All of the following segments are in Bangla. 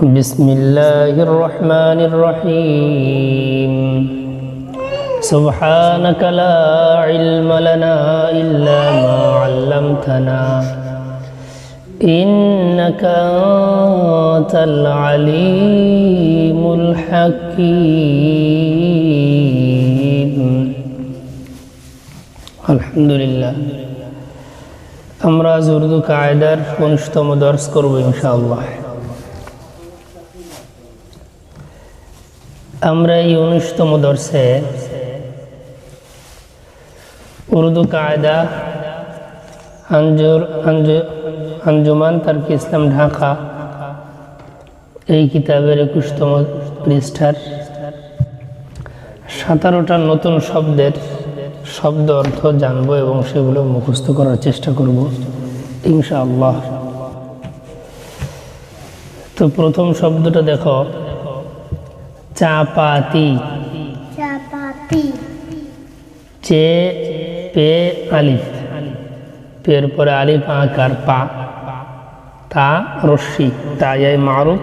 بسم الله الرحمن الرحيم سبحانك لا علم لنا إلا ما علمتنا إنك أنت العليم الحكيم الحمد لله আমরা আজ উর্দু কায়দার উনিশতম দর্শ করবো ইনশাআল্লাহ আমরা এই উনিশতম দর্শে উর্দু কায়দা, আঞ্জুর, আঞ্জু- আঞ্জুমান তার্ক ইসলাম ঢাকা এই কিতাবের একুশতম পৃষ্ঠার সতেরোটা নতুন শব্দের শব্দ অর্থ জানব এবং সেগুলো মুখস্থ করার চেষ্টা করব, ইনশাআল্লাহ। তো প্রথম শব্দটা দেখো। চাপাতি। চাপাতি। চে পে আলিফ। পের পরে আলিফ আকার পা। তা রশ্মি। তাই মারুফ।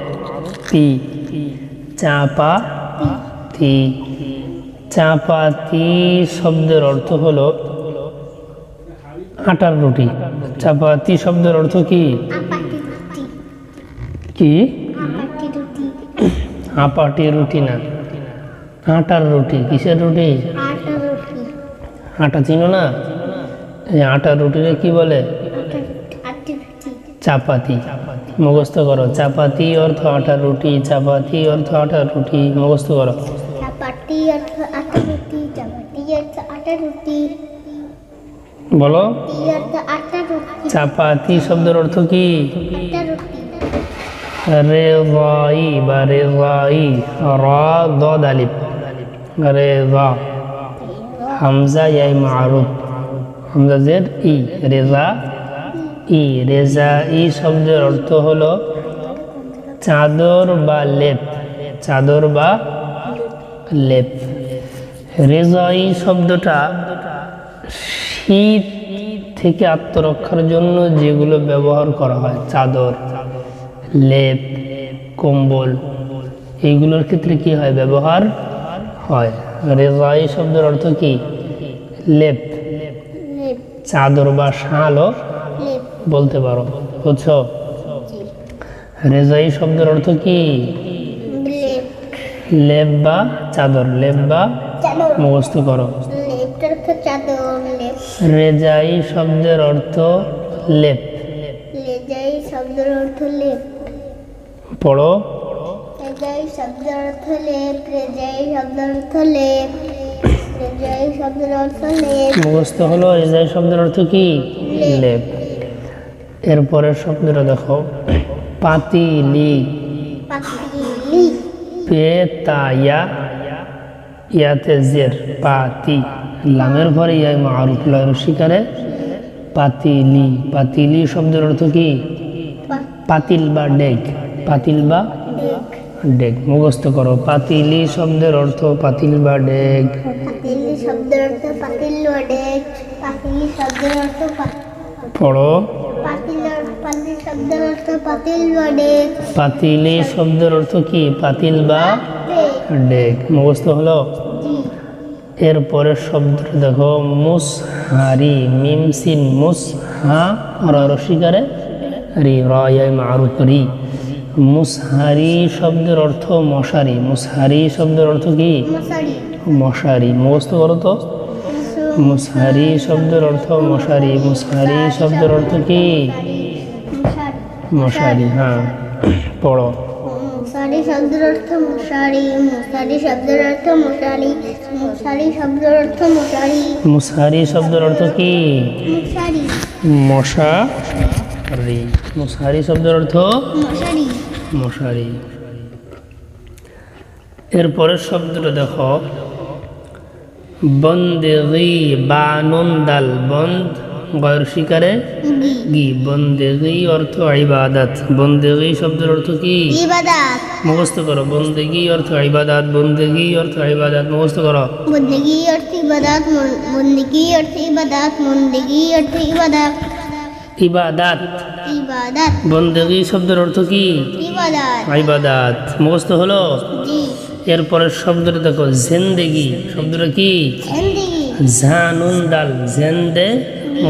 তি। চাপা তি চাপাতি শব্দের অর্থ হলো আটার রুটি। চাপাতি শব্দের অর্থ কি? কি? আপাটি রুটি। না। আটার রুটি কিসের রুটি? আটা চিনো না? এই আটার রুটিরে কি বলে? চাপাতি। মুখস্থ করো। চাপাতি অর্থ আটার রুটি চাপাতি অর্থ আটার রুটি মুখস্থ করো। অর্থ রুটি অর্থ রুটি। বলো। চাপাতি শব্দের অর্থ কি? আটা রুটি রে রাই বা রেজাই র দ দালিপ রে রা হামজা ইয়াই মারুফ, হামজা জের ই রেজা ই রেজা ই শব্দের অর্থ হলো চাদর বা লেপ, চাদর বা লেপ। রেজাই শব্দটা শীত থেকে আত্মরক্ষার জন্য যেগুলো ব্যবহার করা হয়, চাদর। লেপ কম্বল এইগুলোর ক্ষেত্রে কি হয়? ব্যবহার হয়। রেজাই শব্দের অর্থ কি? লেপ। চাদর বা শালও বলতে পারো। বুঝছ? রেজাই শব্দের অর্থ কি? লেপ। বা চাদর। লেপ বা মুখস্থ করো। রেজাই শব্দের অর্থ লেপ। লেজাই শব্দের অর্থ লেপ। পড়ো। রেজাই শব্দের অর্থ লেপ রেজাই শব্দের অর্থ লেপ রেজাই শব্দের অর্থ লেপ মুখস্থ হলো? রেজাই শব্দের অর্থ কি? লেপ। এরপরের শব্দটা দেখো। পাতিলি। পাতিলি। পেতায়া। ইয়াতে জের পাতি। লামের ঘরে ইয়াই মারুফ লয়ের শিকারে পাতিলি। পাতিলি শব্দের অর্থ কি? পাতিল বা ডেক। পাতিল বা ডেক। মুখস্থ করো পাতিলি শব্দের অর্থ পাতিল বা ডেক। পাতিলি শব্দের অর্থ পাতিল ডেক। পাতিলি শব্দের অর্থ পড়ো। পাতিল শব্দের অর্থ কি? পাতিল বা ডেক। মুখস্থ হলো? এরপরের শব্দটা দেখো মুসহারি মিম সিন মুস হা আর রসিকারে রি রয় মারুফ রি। মুসহারি শব্দের অর্থ মশারি। মুসহারি শব্দের অর্থ কি? মশারি। মশারি। মুখস্থ করো তো। মুসহারি শব্দের অর্থ মশারি। মুসহারি শব্দের অর্থ কি? মশারি মশারি হ্যাঁ। পড়ো। মশারি শব্দের অর্থ মশারি। মশারি শব্দের অর্থ মশারি। মশারি শব্দের অর্থ মশারি। মুসহারি শব্দের অর্থ কি? মশারি। মশারি। মুসহারি শব্দের অর্থ? মশারি। এরপরের শব্দটা দেখো। বন্দেগি বা নুন দাল। বন্দ গয়ের শিকারে? গি গি বন্দেগি অর্থ ইবাদত। বন্দেগি শব্দের অর্থ কি? মুখস্থ করো। বন্দেগি অর্থ ইবাদত। বন্দেগি অর্থ ইবাদত। মুখস্থ করো। বন্দগি অর্থ ইবাদাত। বন্দগি অর্থ ইবাদাত। বন্দগি অর্থ ইবাদাত। ইবাদাত। ইবাদত। বন্দেগি শব্দের অর্থ কি? ইবাদত। ইবাদাত। মুখস্থ হলো? জি। এরপরের শব্দটা দেখো জেন্দেগি। শব্দটা কি? ঝানুন দাল। জেন্দে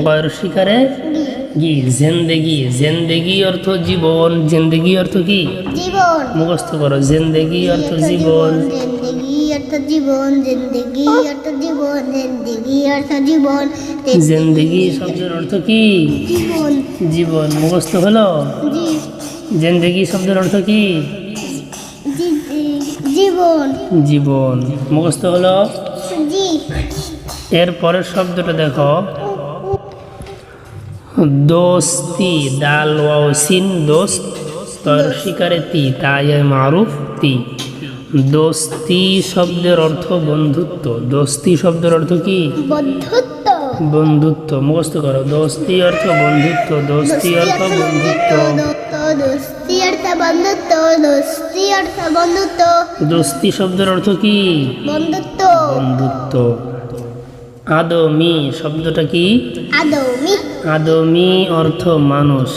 গয়ের শিকারে? গি জেন্দেগি। জেন্দেগি অর্থ জীবন। জেন্দেগি অর্থ কি? জীবন। মুখস্থ করো। জেন্দেগি অর্থ জীবন জিন্দেগি। অর্থ জীবন জিন্দেগি অর্থ জীবন জিন্দেগি অর্থ জীবন জেন্দেগি শব্দের অর্থ কি? জীবন। জীবন মুখস্থ হলো? জেন্দেগি শব্দের অর্থ কি? জীবন। জীবন মুখস্থ হলো? এর পরের শব্দটা দেখো। দোস্তি দাল ওয়াও সিন দোস্ত। তর শিকারে তি তাই মারুফ তি। দোস্তি শব্দের অর্থ বন্ধুত্ব। দোস্তি শব্দের অর্থ কি? বন্ধুত্ব। বন্ধুত্ব। মুখস্থ করো। দোস্তি অর্থ বন্ধুত্ব দোস্তি অর্থ বন্ধুত্ব। দোস্তি অর্থ বন্ধুত্ব দোস্তি অর্থ বন্ধুত্ব। দোস্তি শব্দের অর্থ কি? বন্ধুত্ব। বন্ধুত্ব। আদমি শব্দটা কি? আদমি। আদমি অর্থ মানুষ।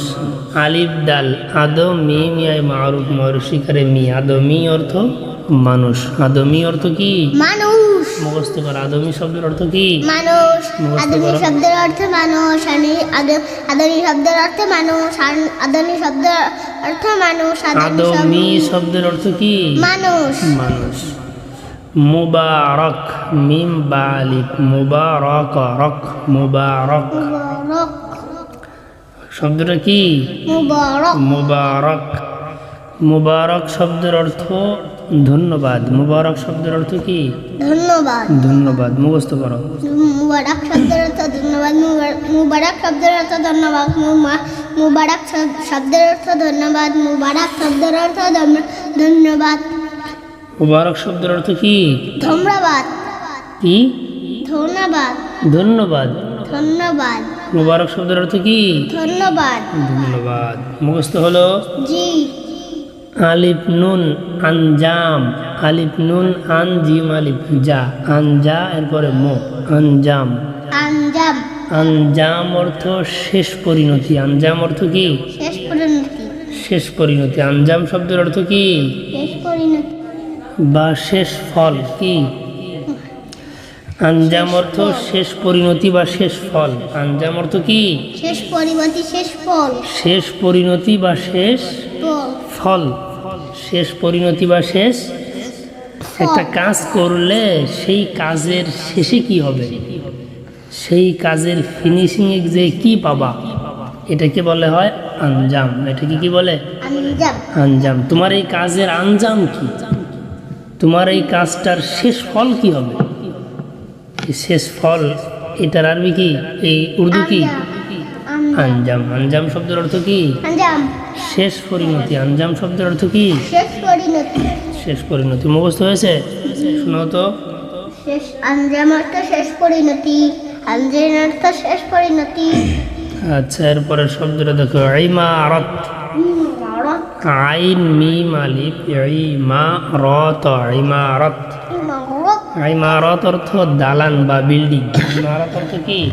আলিফ দাল আদমি মিয়ায় মারুফ মারুফ শিকারে মি। আদমি অর্থ মানুষ। আদমি অর্থ কি? মানুষ। মুখস্থ কর। আদমি শব্দের অর্থ কি? মানুষ। আদমি শব্দের অর্থ মানুষ। আদমি শব্দের অর্থ মানুষ। আদমি শব্দের অর্থ মানুষ। আদমি শব্দের অর্থ কি? মানুষ। মানুষ। মুবারক। মিম বালিফ মুবারক রক। মুবারক। মুবারক। শব্দটা কি? মুবারক। মুবারক। মুবারক শব্দের অর্থ ধন্যবাদ। মুবারক শব্দের অর্থ কি? ধন্যবাদ। ধন্যবাদ। মুখস্থ করো। মুবারক শব্দের অর্থ ধন্যবাদ। মুবার- মুবারক শব্দের অর্থ ধন্যবাদ। মুবারক শব- শব্দের অর্থ ধন্যবাদ। মুবারক শব্দের অর্থ ধন্য- ধন্যবাদ। মুবারক শব্দের অর্থ কি? ধন্যবাদ। কি? ধন্যবাদ। ধন্যবাদ। ধন্যবাদ। মুবারক শব্দের অর্থ কি? ধন্যবাদ। ধন্যবাদ। মুখস্থ হলো? জি। আলিফ নুন আনজাম আলিফ নুন আন জিম আলিফ যা আনজা এরপরে মো আনজাম আঞ্জাম আনজাম অর্থ শেষ পরিণতি। আনজাম অর্থ কি? শেষ পরিণতি। শেষ পরিণতি। আনজাম শব্দের অর্থ কি? শেষ পরিণতি। বা শেষ ফল কি? আঞ্জাম অর্থ শেষ পরিণতি বা শেষ ফল। আঞ্জাম অর্থ কি? শেষ পরিণতি শেষ ফল। শেষ পরিণতি বা শেষ ফল শেষ পরিণতি বা শেষ? একটা কাজ করলে সেই কাজের শেষে কি হবে? সেই কাজের ফিনিশিংয়ে যে কি পাবা? এটাকে বলে হয় আঞ্জাম। এটাকে কি বলে? আঞ্জাম। তোমার এই কাজের আঞ্জাম কি? তোমার এই কাজটার শেষ ফল কি হবে? শেষ ফল এটার আরবি কি? এই উর্দু কি? আঞ্জাম। আঞ্জাম শব্দের অর্থ কি? আঞ্জাম। শেষ পরিণতি। আঞ্জাম শব্দের অর্থ কি? শেষ পরিণতি। শেষ পরিণতি। মুখস্থ হয়েছে? শোনো তো। শেষ আঞ্জাম অর্থ শেষ পরিণতি। আঞ্জাম অর্থ শেষ পরিণতি। আচ্ছা এরপরে শব্দটা দেখো। ইমারত। ইমারত। আইন মিম আলিফ ইমা রত ইমারত। ইমারত অর্থ দালান বা বিল্ডিং। ইমারত অর্থ কি?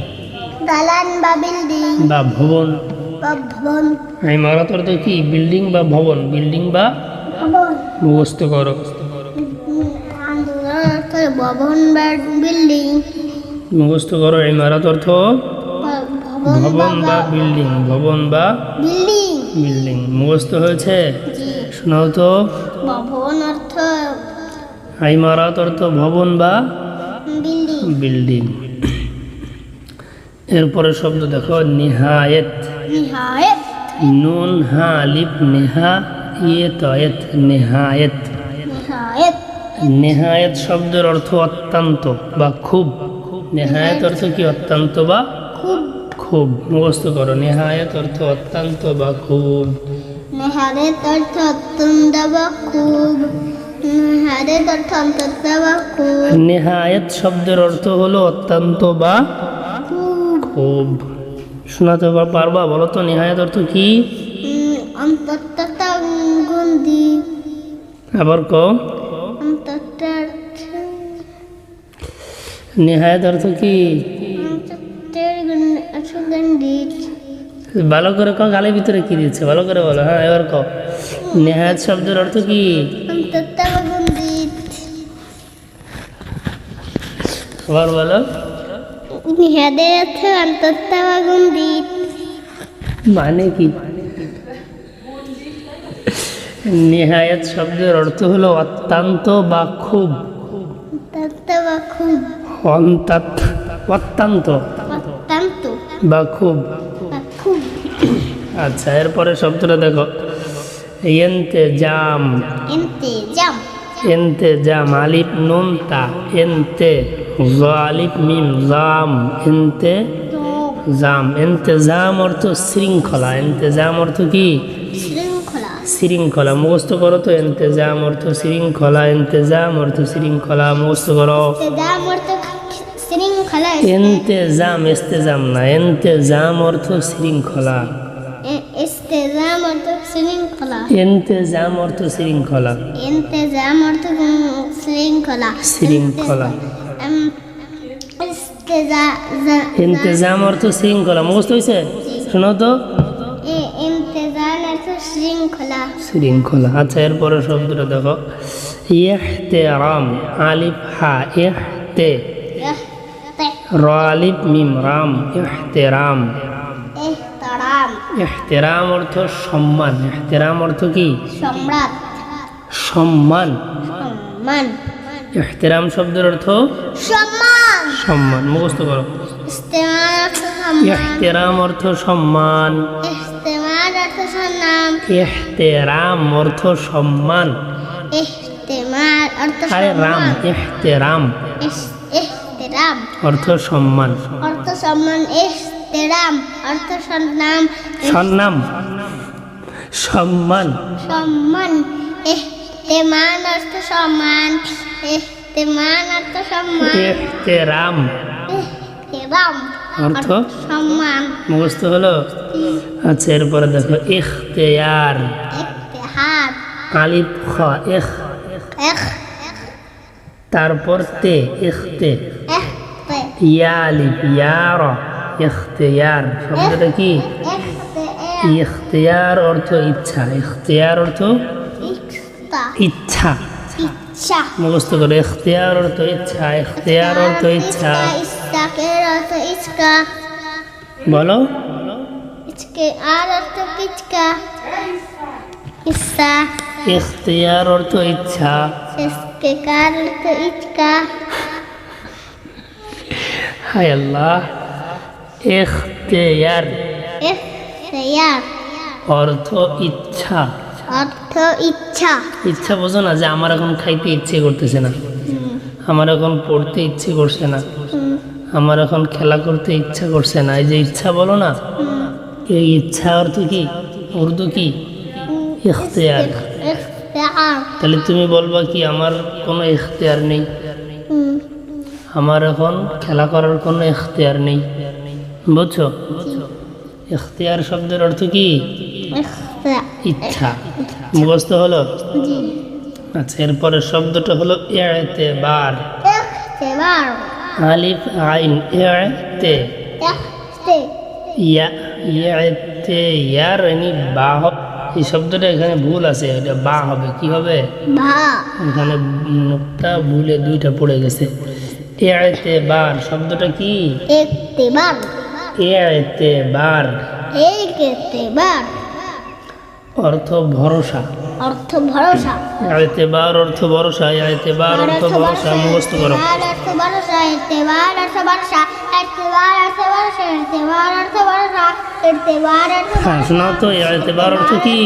দালান বা বিল্ডিং? বা ভবন। বা ভবন। ইমারত অর্থ কি? বিল্ডিং বা ভবন? বিল্ডিং বা ভবন। মুখস্থ করো। ভবন বা বিল্ডিং। মুখস্থ করো। ইমারত অর্থ ভবন বা বিল্ডিং। ভবন বা বিল্ডিং। বিল্ডিং। মুখস্থ হয়েছে? শোনাও তো। ভবন অর্থ ইমারত অর্থ ভবন বা বিল্ডিং। বিল্ডিং। এরপরে শব্দ দেখো নিহায়েত। নিহায়েত। নুন হা আলিফ নেহা ইয়ে তয়েত নেহায়েত। নেহায়েত। শব্দের অর্থ অত্যন্ত বা খুব। নেহায়েত অর্থ কি অত্যন্ত বা খুব। খুব? মুখস্থ করো নেহায়েত অর্থ অত্যন্ত বা খুব। নেহারেত অর্থ অত্যন্ত বা খুব। নেহারেত অর্থ অত্যন্ত বা খুব। নেহায়েত শব্দের অর্থ হলো অত্যন্ত বা শোনাতে পা- পারবা? বলো তো নেহায়েত অর্থ কি? আবার ক অন্তত অর্থ কি? ভালো করে ক গালের ভিতরে কি দিচ্ছে? ভালো করে বলো হ্যাঁ এবার ক নেহায়াত শব্দের অর্থ কি? আবার বলো। নিহাদের অর্থ অন্তত্তাবাগুন্দিত মানে কি? নেহায়াত শব্দের অর্থ হলো অত্যন্ত বা খুব। তত্ত্বা খুব। অন্তাত অত্যন্ত। অত্যন্ত। বা খুব। খুব। আচ্ছা এরপরে শব্দটা দেখো। এনতে জাম। ইন্তেজাম এনতে জাম আলিফ নুন তা এনতে আলিফ মিম জাম এনতে জাম। এন্তেজাম অর্থ শৃঙ্খলা। এন্তেজাম অর্থ কি? শৃঙ্খলা। মুখস্থ করো তো। এন্তেজাম অর্থ শৃঙ্খলা এন্তেজাম অর্থ শৃঙ্খলা। মুখস্থ করো। এন্তেজাম ইস্তেজাম না। এন্তেজাম অর্থ শৃঙ্খলা। ইস্তেজাম অর্থ শৃঙ্খলা। এন্তেজাম অর্থ শৃঙ্খলা। ইন্তেজাম অর্থ শৃঙ্খলা। শৃঙ্খলা। ইন্তেজাম অর্থ শৃঙ্খলা। মুখস্থ হয়েছে শোনো তো। ইন্তেজাম শৃঙ্খলা। শৃঙ্খলা। আচ্ছা এরপরে শব্দটা দেখো। ইহতেরাম আলিফ হা ইহতে। র আলিফ মিম রাম। ইহতেরাম। এহতারাম ইহতেরাম অর্থ সম্মান। ইহতেরাম অর্থ কি? সম্রাট। সম্মান। সম্মান। ইহতেরাম শব্দের অর্থ? সম্মান। সম্মান। মুখস্থ করো। ইস্তেমাল অর্থ সম্মান। ইহতেরাম অর্থ সম্মান। আরে রাম ইহতেরাম। অর্থ সম্মান। অর্থ সম্মান ইহতেরাম অর্থ সম্মান সন্নাম সম্মান। সম্মান ইহতেমান অর্থ সম্মান ইহতেমান অর্থ সম্মান ইহতেরাম ইহতেরাম অর্থ? সম্মান। মুখস্থ হলো? আচ্ছা এরপরে দেখো ইখতেয়ার। আলিফ খ ইখ। ইখ তারপর তে ইখতে। ইয়া আলিফ ইয়ার। ইখতেয়ার শব্দটা কি? ইখতেয়ার অর্থ ইচ্ছা। ইখতেয়ার অর্থ ইচ্ছা। ইচ্ছা। ইচ্ছা মুখস্থ করো ইখতেয়ার অর্থ ইচ্ছা ইখতেয়ার অর্থ ইচ্ছা। ইচ্ছা বলো। আর অর্থ কিচকা ইচ্ছা। ইখতেয়ার অর্থ ইচ্ছা। কার অর্থ ইচকা হায় আল্লাহ। ইখতেয়ার ইখতিয়ার অর্থ ইচ্ছা। অর্থ ইচ্ছা। ইচ্ছা বোঝো না যে আমার এখন খাইতে ইচ্ছে করতেছে না। আমার এখন পড়তে ইচ্ছে করছে না। আমার এখন খেলা করতে ইচ্ছা করছে না। এই যে ইচ্ছা বলো না এই ইচ্ছা অর্থ কি? উর্দু কি? ইখতিয়ার তাহলে তুমি বলবা কি আমার কোনো ইখতিয়ার নেই? আমার এখন খেলা করার কোনো ইখতিয়ার নেই? বুঝছ ইখতিয়ার শব্দের অর্থ কি? ইচ্ছা। মুখস্থ হলো? আচ্ছা এরপরের শব্দটা হলো এতেবার আলিফ আইন এতে ইয়া ইয়াতে ইয়ার এনি বা হ- এই শব্দটা এখানে ভুল আছে এটা বা হবে। কি হবে? এখানে মুখটা ভুলে দুইটা পড়ে গেছে। এতেবার শব্দটা কি? ইখতিবার এতেবার ইখতিবার অর্থ ভরসা। অর্থ ভরসা। এতেবার অর্থ ভরসা এতেবার অর্থ ভরসা মুখস্থ করো। অর্থ ভরসা এতেবার অর্থ ভরসা এতেবার অর্থ ভরসা এতেবার অর্থ ভরসা এতেবার অর্থ হ্যাঁ শোনাও তো এতেবার অর্থ কি?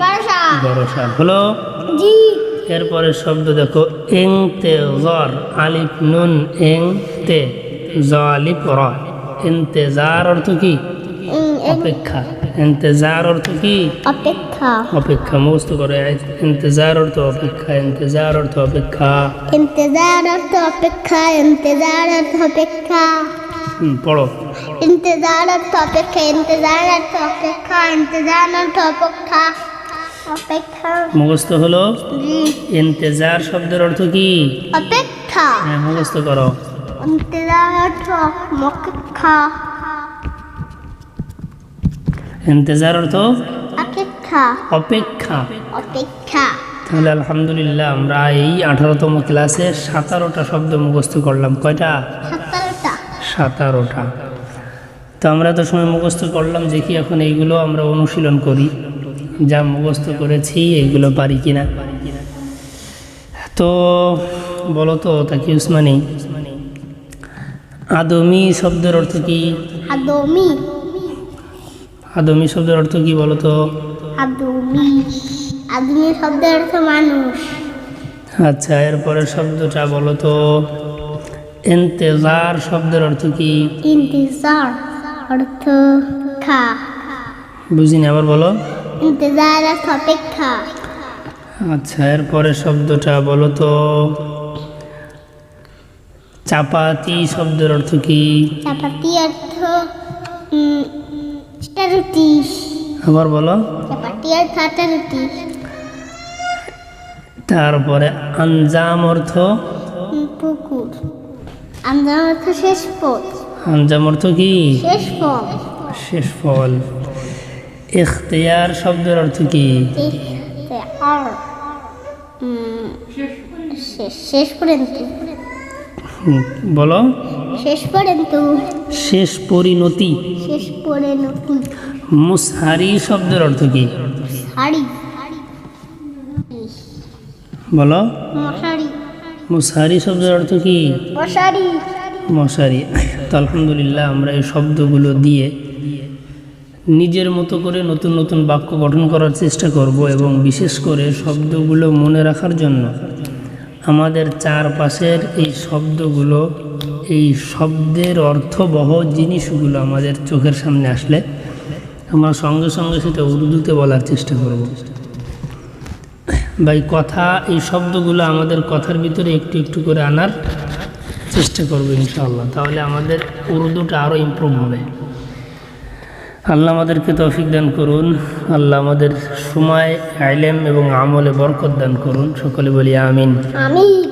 ভরসা ভরসা। হলো? জি। এরপরে শব্দ দেখো এং তে জর আলিফ নুন এং তে জালিফ র। ইন্তেজার অর্থ কি? অপেক্ষা। ইন্তেজার অর্থ কি? অপেক্ষা। অপেক্ষা মুখস্থ করে ইন্তেজার অর্থ অপেক্ষা ইন্তেজার অর্থ অপেক্ষা। ইন্তজার অর্থ অপেক্ষা ইন্তজার অর্থ অপেক্ষা। পড়ো। ইন্তজার অর্থ অপেক্ষা ইন্তজার অর্থ অপেক্ষা ইন্তজার অর্থ অপেক্ষা। অপেক্ষা। মুখস্থ হলো? ইন্তেজার শব্দের অর্থ কি? অপেক্ষা। হ্যাঁ মুখস্থ করো। ইন্তজার অর্থ অপেক্ষা অপেক্ষা তাহলে আলহামদুলিল্লাহ আমরা এই আঠারোতম ক্লাসে সাতারোটা শব্দ মুখস্থ করলাম কয়টা সাতারোটা তো আমরা তো সময় মুখস্থ করলাম দেখি এখন এইগুলো আমরা অনুশীলন করি যা মুখস্থ করেছি এইগুলো পারি কিনা তো বলো তো তাকি উসমানি আদমি শব্দের অর্থ কি? আদমি। আদমি শব্দের অর্থ কি বলো তো? আদমি। আদমি শব্দের অর্থ মানুষ। আচ্ছা এরপরে শব্দটা বলো তো। এন্তেজার শব্দের অর্থ কি? ইন্তজার অর্থ খা। বুঝিনি আবার বলো। ইন্তজার অর্থ অপেক্ষা। আচ্ছা এরপরে শব্দটা বলো তো। চাপাতি শব্দের অর্থ কি? চাপাতি অর্থ রুটি। আবার বলো। চাপাতি অর্থ আটা রুটি। তারপরে আঞ্জাম অর্থ? পুকুর। আঞ্জাম অর্থ শেষ পথ। আঞ্জাম অর্থ কি? শেষ ফল শেষ ফল। ইখতিয়ার শব্দের অর্থ কি? শেষ পর্যন্ত। বলো। শেষ পর্যন্ত শেষ পরিণতি। শেষ পর্যন্ত মুসহারি শব্দের অর্থ কি? শাড়ি বলো। মশারি মুসহারি শব্দের অর্থ কি? মশারি। মশারি। তো আলহামদুলিল্লাহ আমরা এই শব্দগুলো দিয়ে নিজের মতো করে নতুন নতুন বাক্য গঠন করার চেষ্টা করব এবং বিশেষ করে শব্দগুলো মনে রাখার জন্য। আমাদের চারপাশের এই শব্দগুলো, এই শব্দের অর্থবহ জিনিসগুলো আমাদের চোখের সামনে আসলে আমরা সঙ্গে সঙ্গে সেটা উর্দুতে বলার চেষ্টা করব। বা কথা, এই শব্দগুলো আমাদের কথার ভিতরে একটু একটু করে আনার চেষ্টা করব ইনশাআল্লাহ। তাহলে আমাদের উর্দুটা আরও ইমপ্রুভ হবে। আল্লাহ আমাদেরকে তৌফিক দান করুন। আল্লাহ আমাদের সময়, আইলেম এবং আমলে বরকত দান করুন। সকলে বলি আমিন। আমি